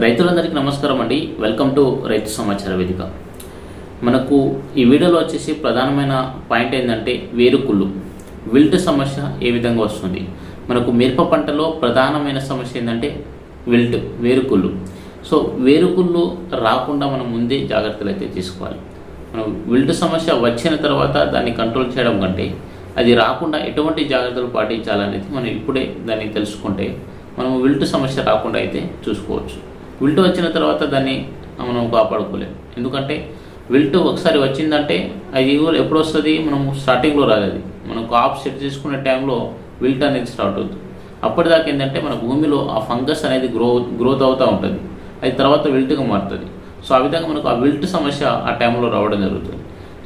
రైతులందరికీ నమస్కారం అండి. వెల్కమ్ టు రైతు సమాచార వేదిక. మనకు ఈ వీడియోలో వచ్చేసి ప్రధానమైన పాయింట్ ఏంటంటే వేరుకుళ్ళు. విల్ట్ సమస్య ఏ విధంగా వస్తుంది? మనకు మిరప పంటలో ప్రధానమైన సమస్య ఏంటంటే విల్ట్ వేరుకుళ్ళు. సో వేరుకుళ్ళు రాకుండా మనం ముందే జాగ్రత్తలు అయితే తీసుకోవాలి. మనం విల్ట్ సమస్య వచ్చిన తర్వాత దాన్ని కంట్రోల్ చేయడం కంటే అది రాకుండా ఎటువంటి జాగ్రత్తలు పాటించాలనేది మనం ఇప్పుడే దాన్ని తెలుసుకుంటే మనం విల్ట్ సమస్య రాకుండా అయితే చూసుకోవచ్చు. విల్ట్ వచ్చిన తర్వాత దాన్ని మనం కాపాడుకోలేము. ఎందుకంటే విల్ట్ ఒకసారి వచ్చిందంటే అది ఎప్పుడు వస్తుంది? మనం స్టార్టింగ్లో రాలేదు మనం కాప్ సెట్ చేసుకునే టైంలో విల్ట్ అనేది స్టార్ట్ అవుతుంది. అప్పటిదాకా ఏంటంటే మన భూమిలో ఆ ఫంగస్ అనేది గ్రో గ్రోత్ అవుతూ ఉంటుంది. అది తర్వాత విల్ట్గా మారుతుంది. సో ఆ విధంగా మనకు ఆ విల్ట్ సమస్య ఆ టైంలో రావడం జరుగుతుంది.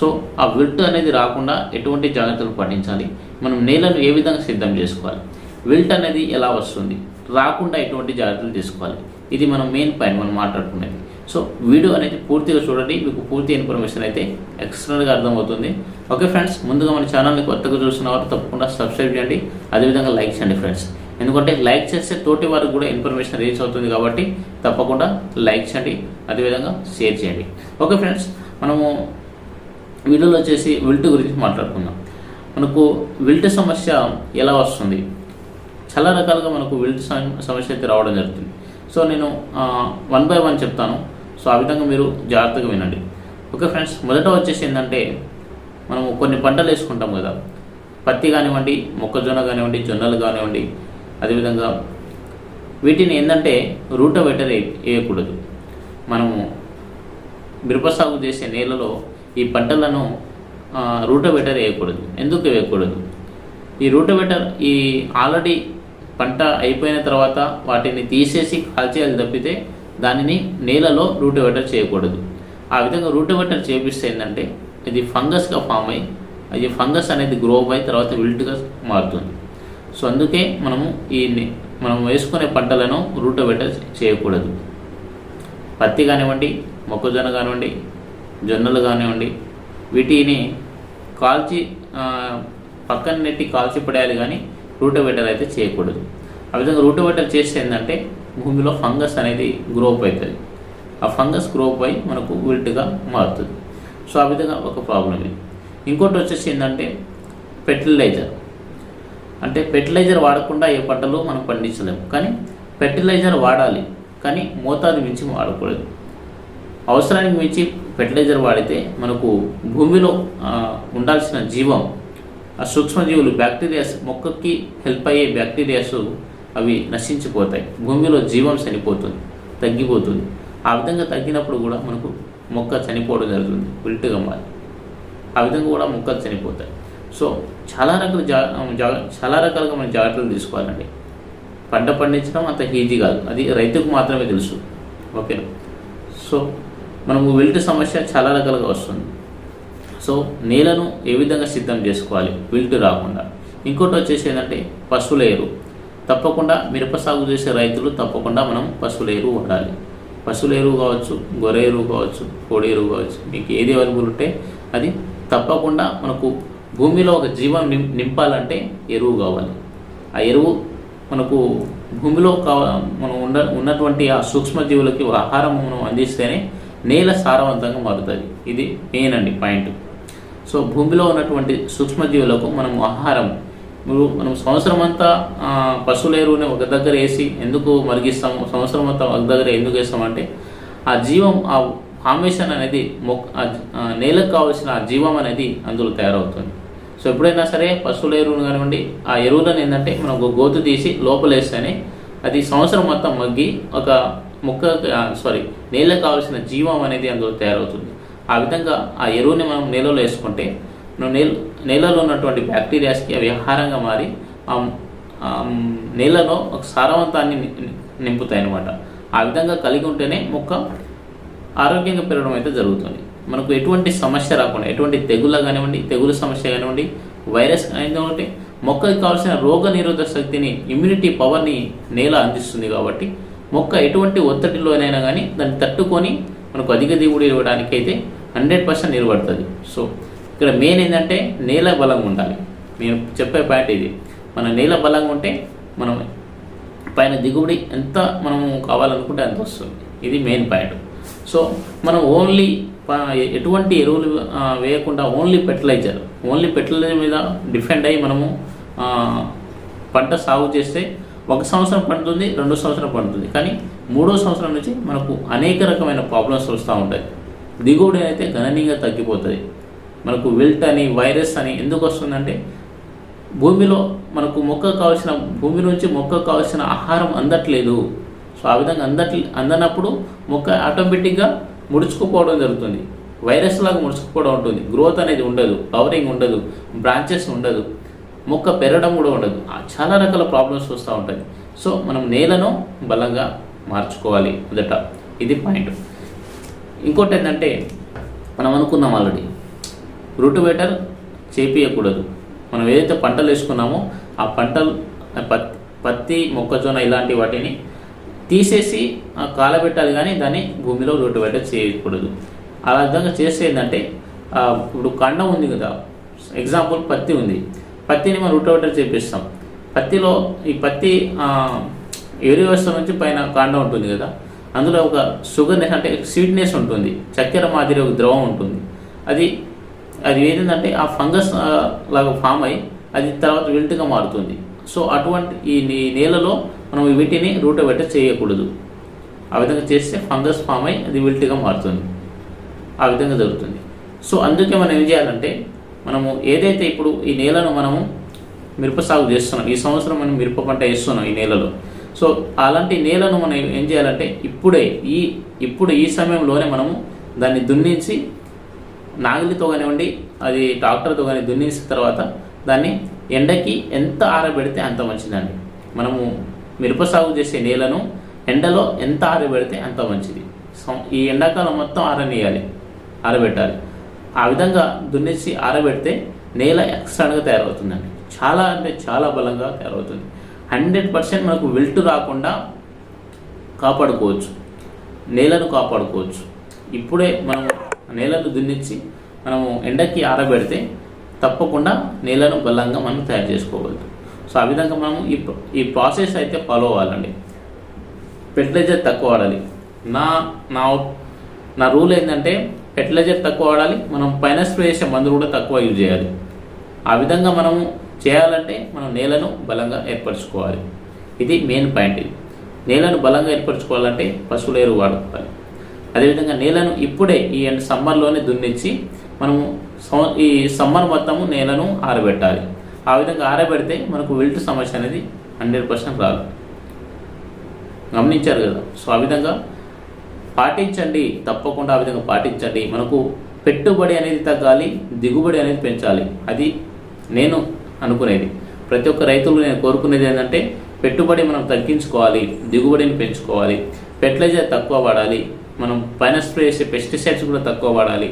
సో ఆ విల్ట్ అనేది రాకుండా ఎటువంటి జాగ్రత్తలు పాటించాలి? మనం నేలను ఏ విధంగా సిద్ధం చేసుకోవాలి? విల్ట్ అనేది ఎలా వస్తుంది? రాకుండా ఎటువంటి జాగ్రత్తలు తీసుకోవాలి? ఇది మనం మెయిన్ పాయింట్ మనం మాట్లాడుకునేది. సో వీడియో అనేది పూర్తిగా చూడండి మీకు పూర్తి ఇన్ఫర్మేషన్ అయితే ఎక్స్టర్నల్గా అర్థమవుతుంది. ఓకే ఫ్రెండ్స్ ముందుగా మన ఛానల్ని కొత్తగా చూసిన వారు తప్పకుండా సబ్స్క్రైబ్ చేయండి. అదేవిధంగా లైక్ చేయండి ఫ్రెండ్స్ ఎందుకంటే లైక్ చేస్తే తోటి వారికి కూడా ఇన్ఫర్మేషన్ రీచ్ అవుతుంది కాబట్టి తప్పకుండా లైక్ చేయండి అదేవిధంగా షేర్ చేయండి. ఓకే ఫ్రెండ్స్ మనము వీడియోలో వచ్చేసి విల్ట్ గురించి మాట్లాడుకుందాం. మనకు విల్ట్ సమస్య ఎలా వస్తుంది? చాలా రకాలుగా మనకు విల్ట్ సమస్య అయితే రావడం జరుగుతుంది. సో నేను వన్ బై వన్ చెప్తాను. సో ఆ విధంగా మీరు జాగ్రత్తగా వినండి. ఓకే ఫ్రెండ్స్ మొదట వచ్చేసి ఏంటంటే మనము కొన్ని పంటలు వేసుకుంటాం కదా. పత్తి కానివ్వండి మొక్కజొన్న కానివ్వండి జొన్నలు కానివ్వండి అదేవిధంగా వీటిని ఏంటంటే రూట వెటర్ వేయకూడదు. మనము మిరప సాగు చేసే నేలలో ఈ పంటలను రూటవెటర్ వేయకూడదు. ఎందుకు వేయకూడదు? ఈ రూటవెటర్ ఈ ఆల్రెడీ పంట అయిపోయిన తర్వాత వాటిని తీసేసి కాల్చేయాలి తప్పితే దానిని నేలలో రూటవెటర్ చేయకూడదు. ఆ విధంగా రూటవెటర్ చేపిస్తే ఏంటంటే ఇది ఫంగస్గా ఫామ్ అయ్యి అది ఫంగస్ అనేది గ్రో అయి తర్వాత విల్ట్గా మారుతుంది. సో అందుకే మనము ఈ మనం వేసుకునే పంటలను రూటవెటర్ చేయకూడదు. పత్తి కానివ్వండి మొక్కజొన్న కానివ్వండి జొన్నలు కానివ్వండి వీటిని కాల్చి పక్కన నెట్టి కాల్చి పడేయాలి కానీ రూటోవేటర్ అయితే చేయకూడదు. ఆ విధంగా రూటవేటర్ చేస్తే ఏంటంటే భూమిలో ఫంగస్ అనేది గ్రోప్ అవుతుంది. ఆ ఫంగస్ గ్రోప్ అయి మనకు విల్ట్గా మారుతుంది. సో ఆ విధంగా ఒక ప్రాబ్లం ఇది. ఇంకోటి వచ్చేసి ఏంటంటే ఫెర్టిలైజర్ అంటే ఫెర్టిలైజర్ వాడకుండా ఏ పంటలు మనం పండించలేము. కానీ ఫెర్టిలైజర్ వాడాలి. కానీ మోతాదు మించి వాడకూడదు. అవసరానికి మించి ఫెర్టిలైజర్ వాడితే మనకు భూమిలో ఉండాల్సిన జీవం ఆ సూక్ష్మజీవులు బ్యాక్టీరియాస్ మొక్కకి హెల్ప్ అయ్యే బ్యాక్టీరియాస్ అవి నశించిపోతాయి. భూమిలో జీవం చనిపోతుంది తగ్గిపోతుంది. ఆ విధంగా తగ్గినప్పుడు కూడా మనకు మొక్క చనిపోవడం జరుగుతుంది విల్టుగా మారి. ఆ విధంగా కూడా మొక్కలు చనిపోతాయి. సో చాలా రకాల జా చాలా రకాలుగా మనం జాగ్రత్తలు తీసుకోవాలండి. పంట పండించడం అంత ఈజీ కాదు. అది రైతుకు మాత్రమే తెలుసు. ఓకేనా? సో మనము విల్ట్ సమస్య చాలా రకాలుగా వస్తుంది. సో నేలను ఏ విధంగా సిద్ధం చేసుకోవాలి? విల్టు రాకుండా. ఇంకోటి వచ్చేసి ఏంటంటే పశువుల ఎరువు. తప్పకుండా మిరప సాగు చేసే రైతులు తప్పకుండా మనం పశువుల ఎరువు వాడాలి పశువుల ఎరువు కావచ్చు గొర్రె ఎరువు కావచ్చు కోడి ఎరువు కావచ్చు మీకు ఏది అవైలబుల్ ఉంటే అది తప్పకుండా మనకు భూమిలో ఒక జీవం నిం నింపాలంటే ఎరువు కావాలి. ఆ ఎరువు మనకు భూమిలో కావ మనం ఉన్న ఉన్నటువంటి ఆ సూక్ష్మజీవులకి ఆహారం మనం అందిస్తేనే నేల సారవంతంగా మారుతుంది. ఇది మెయిన్ అండి పాయింట్. సో భూమిలో ఉన్నటువంటి సూక్ష్మజీవులకు మనం ఆహారం. మనం సంవత్సరం అంతా పశువుల ఎరువుని ఒక దగ్గర వేసి ఎందుకు మరిగిస్తాము? సంవత్సరం అంతా ఒక దగ్గర ఎందుకు వేస్తామంటే ఆ జీవం ఆ ఫార్మేషన్ అనేది మొక్క నేలకు కావాల్సిన ఆ జీవం అనేది అందులో తయారవుతుంది. సో ఎప్పుడైనా సరే పశువుల ఎరువును కానివ్వండి ఆ ఎరువులను ఏంటంటే మనం ఒక గోతు తీసి లోపలేస్తేనే అది సంవత్సరం మొత్తం మగ్గి ఒక మొక్క సారీ నేలకు కావాల్సిన జీవం అనేది అందులో తయారవుతుంది. ఆ విధంగా ఆ ఎరువుని మనం నేలలో వేసుకుంటే నేల నేలలో ఉన్నటువంటి బ్యాక్టీరియాస్కి అవి ఆహారంగా మారి నేలలో ఒక సారవంతాన్ని ని- నింపుతాయి అన్నమాట ఆ విధంగా కలిగి ఉంటేనే మొక్క ఆరోగ్యంగా పెరగడం అయితే జరుగుతుంది. మనకు ఎటువంటి సమస్య రాకుండా ఎటువంటి తెగుళ్ళ కానివ్వండి తెగులు సమస్య కానివ్వండి వైరస్ కానివ్వండి మొక్కకి కావాల్సిన రోగ నిరోధక శక్తిని ఇమ్యూనిటీ పవర్ని నేల అందిస్తుంది కాబట్టి మొక్క ఎటువంటి ఒత్తిడిలోనైనా కానీ దాన్ని తట్టుకొని మనకు అధిక దిగుబడి ఇవ్వడానికి అయితే హండ్రెడ్ పర్సెంట్ నిలబడుతుంది. సో ఇక్కడ మెయిన్ ఏంటంటే నేల బలంగా ఉండాలి. నేను చెప్పే పాయింట్ ఇది. మన నేల బలంగా ఉంటే మనం పైన దిగుబడి ఎంత మనము కావాలనుకుంటే అంత వస్తుంది. ఇది మెయిన్ పాయింట్ సో మనం ఓన్లీ ఎటువంటి ఎరువులు వేయకుండా ఓన్లీ ఫెర్టిలైజర్ ఓన్లీ ఫెర్టిలైజర్ మీద డిపెండ్ అయ్యి మనము పంట సాగు చేస్తే ఒక సంవత్సరం పండుతుంది రెండు సంవత్సరం పండుతుంది. కానీ మూడో సంవత్సరం నుంచి మనకు అనేక రకమైన ప్రాబ్లమ్స్ వస్తూ ఉంటాయి. దిగుబడి అయితే గణనీయంగా తగ్గిపోతుంది. మనకు విల్ట్ అని వైరస్ అని ఎందుకు వస్తుందంటే భూమిలో మనకు మొక్క కావాల్సిన భూమి నుంచి మొక్క కావాల్సిన ఆహారం అందట్లేదు. సో ఆ విధంగా అందట్లే అందనప్పుడు మొక్క ఆటోమేటిక్గా ముడుచుకుపోవడం జరుగుతుంది. వైరస్ లాగా ముడుచుకుపోవడం ఉంటుంది. గ్రోత్ అనేది ఉండదు. కవరింగ్ ఉండదు. బ్రాంచెస్ ఉండదు. మొక్క పెరగడం కూడా ఉండదు. చాలా రకాల ప్రాబ్లమ్స్ వస్తూ ఉంటాయి. సో మనం నేలను బలంగా మార్చుకోవాలి మొదట. ఇది పాయింట్. ఇంకోటి ఏంటంటే మనం అనుకున్నాం ఆల్రెడీ. రూటివేటర్ చేపియకూడదు. మనం ఏదైతే పంటలు వేసుకున్నామో ఆ పంటలు పత్తి పత్తి మొక్కజొన్న ఇలాంటి వాటిని తీసేసి ఆ కాలబెట్టాలి కానీ దాన్ని భూమిలో రూటివేటర్ చేయకూడదు. ఆ విధంగా చేస్తే ఏంటంటే ఇప్పుడు కండం ఉంది కదా. ఎగ్జాంపుల్ పత్తి ఉంది. పత్తిని మనం రూటివేటర్ చేపిస్తాం. పత్తిలో ఈ పత్తి ఎరువు ఏరు వ్యవస్థ నుంచి పైన కాండం ఉంటుంది కదా. అందులో ఒక షుగర్నెస్ అంటే స్వీట్నెస్ ఉంటుంది. చక్కెర మాదిరి ఒక ద్రవం ఉంటుంది. అది అది ఏంటంటే ఆ ఫంగస్ లాగా ఫామ్ అయ్యి అది తర్వాత విల్ట్గా మారుతుంది. సో అటువంటి ఈ నేలలో మనం వీటిని రూటోవేటర్ చేయకూడదు. ఆ విధంగా చేస్తే ఫంగస్ ఫామ్ అయ్యి అది విల్ట్గా మారుతుంది. ఆ విధంగా జరుగుతుంది. సో అందుకే మనం ఏం చేయాలంటే మనము ఏదైతే ఇప్పుడు ఈ నేలను మనము మిరప సాగు చేస్తున్నాం ఈ సంవత్సరం మనం మిరప పంట వేస్తున్నాం ఈ నేలలో. సో అలాంటి నేలను మనం ఏం చేయాలంటే ఇప్పుడే ఈ ఇప్పుడు ఈ సమయంలోనే మనము దాన్ని దున్నించి నాగలితో కానివ్వండి అది ట్రాక్టర్తో కానీ దున్నించిన తర్వాత దాన్ని ఎండకి ఎంత ఆరబెడితే అంత మంచిదండి. మనము మిరప సాగు చేసే నేలను ఎండలో ఎంత ఆరబెడితే అంత మంచిది. ఈ ఎండాకాలం మొత్తం ఆరనీయాలి ఆరబెట్టాలి. ఆ విధంగా దున్నేసి ఆరబెడితే నేల ఎక్స్ట్రాగా తయారవుతుందండి. చాలా అంటే చాలా బలంగా తయారవుతుంది. హండ్రెడ్ పర్సెంట్ మనకు విల్టు రాకుండా కాపాడుకోవచ్చు. నేలను కాపాడుకోవచ్చు. ఇప్పుడే మనం నేలను దున్నించి మనము ఎండకి ఆరబెడితే తప్పకుండా నేలను బలంగా మనం తయారు చేసుకోగలుగుతాం. సో ఆ విధంగా మనం ఈ ఈ ప్రాసెస్ అయితే ఫాలో అవ్వాలండి. ఫెర్టిలైజర్ తక్కువ వాడాలి. నా నా నా రూల్ ఏంటంటే ఫెర్టిలైజర్ తక్కువ వాడాలి. మనం పైన స్ప్రే చేసే మందులు కూడా తక్కువ యూజ్ చేయాలి. ఆ విధంగా మనము చేయాలంటే మనం నేలను బలంగా ఏర్పరచుకోవాలి. ఇది మెయిన్ పాయింట్ ఇది. నేలను బలంగా ఏర్పరచుకోవాలంటే పశువుల ఎరువు వాడుకోవాలి అదేవిధంగా నేలను ఇప్పుడే ఈ ఎండ సమ్మర్లోనే దున్నించి మనము ఈ సమ్మర్ మొత్తము నేలను ఆరబెట్టాలి. ఆ విధంగా ఆరబెడితే మనకు విల్ట్ సమస్య అనేది హండ్రెడ్ పర్సెంట్ రాదు. గమనించారు కదా? సో ఆ విధంగా పాటించండి. తప్పకుండా ఆ విధంగా పాటించండి. మనకు పెట్టుబడి అనేది తగ్గాలి దిగుబడి అనేది పెంచాలి. అది నేను అనుకునేది. ప్రతి ఒక్క రైతులు నేను కోరుకునేది ఏంటంటే పెట్టుబడి మనం తగ్గించుకోవాలి దిగుబడిని పెంచుకోవాలి ఫెర్టిలైజర్ తక్కువ వాడాలి మనం పైన స్ప్రే చేసే పెస్టిసైడ్స్ కూడా తక్కువ వాడాలి.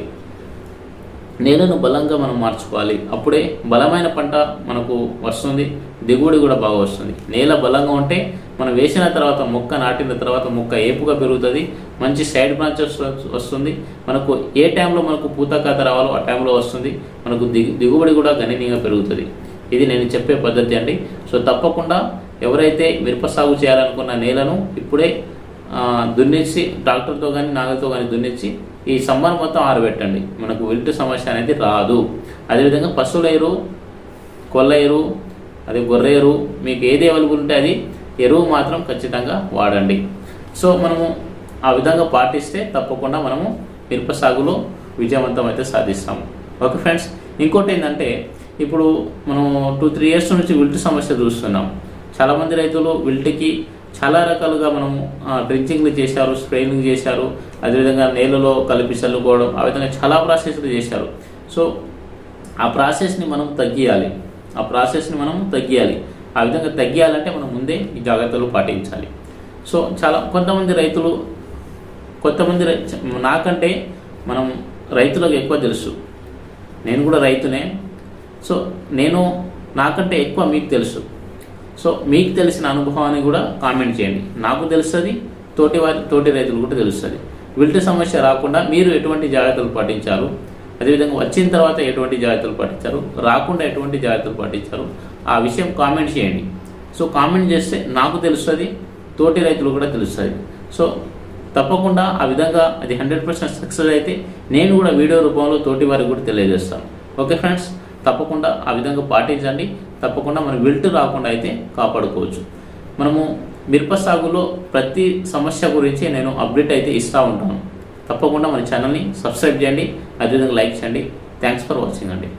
నేలను బలంగా మనం మార్చుకోవాలి. అప్పుడే బలమైన పంట మనకు వస్తుంది దిగుబడి కూడా బాగా వస్తుంది. నేల బలంగా ఉంటే మనం వేసిన తర్వాత మొక్క నాటిన తర్వాత మొక్క ఏపుగా పెరుగుతుంది మంచి సైడ్ బ్రాంచెస్ వస్తుంది. మనకు ఏ టైంలో మనకు పూత కాత రావాలో ఆ టైంలో వస్తుంది మనకు దిగు దిగుబడి కూడా గణనీయంగా పెరుగుతుంది. ఇది నేను చెప్పే పద్ధతి అండి. సో తప్పకుండా ఎవరైతే మిరప సాగు చేయాలనుకున్న నేలను ఇప్పుడే ఆ, దున్నేసి ట్రాక్టర్తో కానీ నాగలతో కానీ దున్నించి ఈ సమ్మర్ మొత్తం ఆరబెట్టండి. మనకు విల్ట్ సమస్య అనేది రాదు. అదేవిధంగా పశువుల ఎరువు కొల్ల ఎరువు అది గొర్రె ఎరువు మీకు ఏది అవైలబుల్ ఉంటే అది ఎరువు మాత్రం ఖచ్చితంగా వాడండి. సో మనము ఆ విధంగా పాటిస్తే తప్పకుండా మనము మిరప సాగులో విజయవంతం అయితే సాధిస్తాము. ఓకే ఫ్రెండ్స్ ఇంకోటి ఏంటంటే ఇప్పుడు మనం టూ త్రీ ఇయర్స్ నుంచి విల్ట్ సమస్య చూస్తున్నాం. చాలామంది రైతులు విల్ట్కి చాలా రకాలుగా మనం డ్రింకింగ్లు చేశారు స్ప్రేయింగ్ చేశారు అదేవిధంగా నేలలో కలిపి చల్లుకోవడం ఆ విధంగా చాలా ప్రాసెస్లు చేశారు. సో ఆ ప్రాసెస్ని మనం తగ్గియాలి. ఆ ప్రాసెస్ని మనం తగ్గియాలి. ఆ విధంగా తగ్గియాలంటే మనం ముందే ఈ జాగ్రత్తలు పాటించాలి. సో చాలా కొంతమంది రైతులు కొంతమంది రై- నాకంటే మనం రైతులకు ఎక్కువ తెలుసు. నేను కూడా రైతునే. సో నేను నాకంటే ఎక్కువ మీకు తెలుసు. సో మీకు తెలిసిన అనుభవాన్ని కూడా కామెంట్ చేయండి. నాకు తెలుస్తుంది తోటి వారి తోటి రైతులు కూడా తెలుస్తుంది. విల్ట్ సమస్య రాకుండా మీరు ఎటువంటి జాగ్రత్తలు పాటించారు? అదేవిధంగా వచ్చిన తర్వాత ఎటువంటి జాగ్రత్తలు పాటించారు? రాకుండా ఎటువంటి జాగ్రత్తలు పాటించారు? ఆ విషయం కామెంట్ చేయండి. సో కామెంట్ చేస్తే నాకు తెలుస్తుంది తోటి రైతులు కూడా తెలుస్తుంది. సో తప్పకుండా ఆ విధంగా అది హండ్రెడ్ పర్సెంట్ సక్సెస్ అయితే నేను కూడా వీడియో రూపంలో తోటి వారికి కూడా తెలియజేస్తాను. ఓకే ఫ్రెండ్స్ తప్పకుండా ఆ విధంగా పాటించండి. తప్పకుండా మన విల్ట్ రాకుండా అయితే కాపాడుకోవచ్చు. మనము మిరప సాగులో ప్రతి సమస్య గురించి నేను అప్డేట్ అయితే ఇస్తూ ఉంటాను. తప్పకుండా మన ఛానల్ని సబ్స్క్రైబ్ చేయండి. అదేవిధంగా లైక్ చేయండి. థ్యాంక్స్ ఫర్ వాచింగ్ అండి.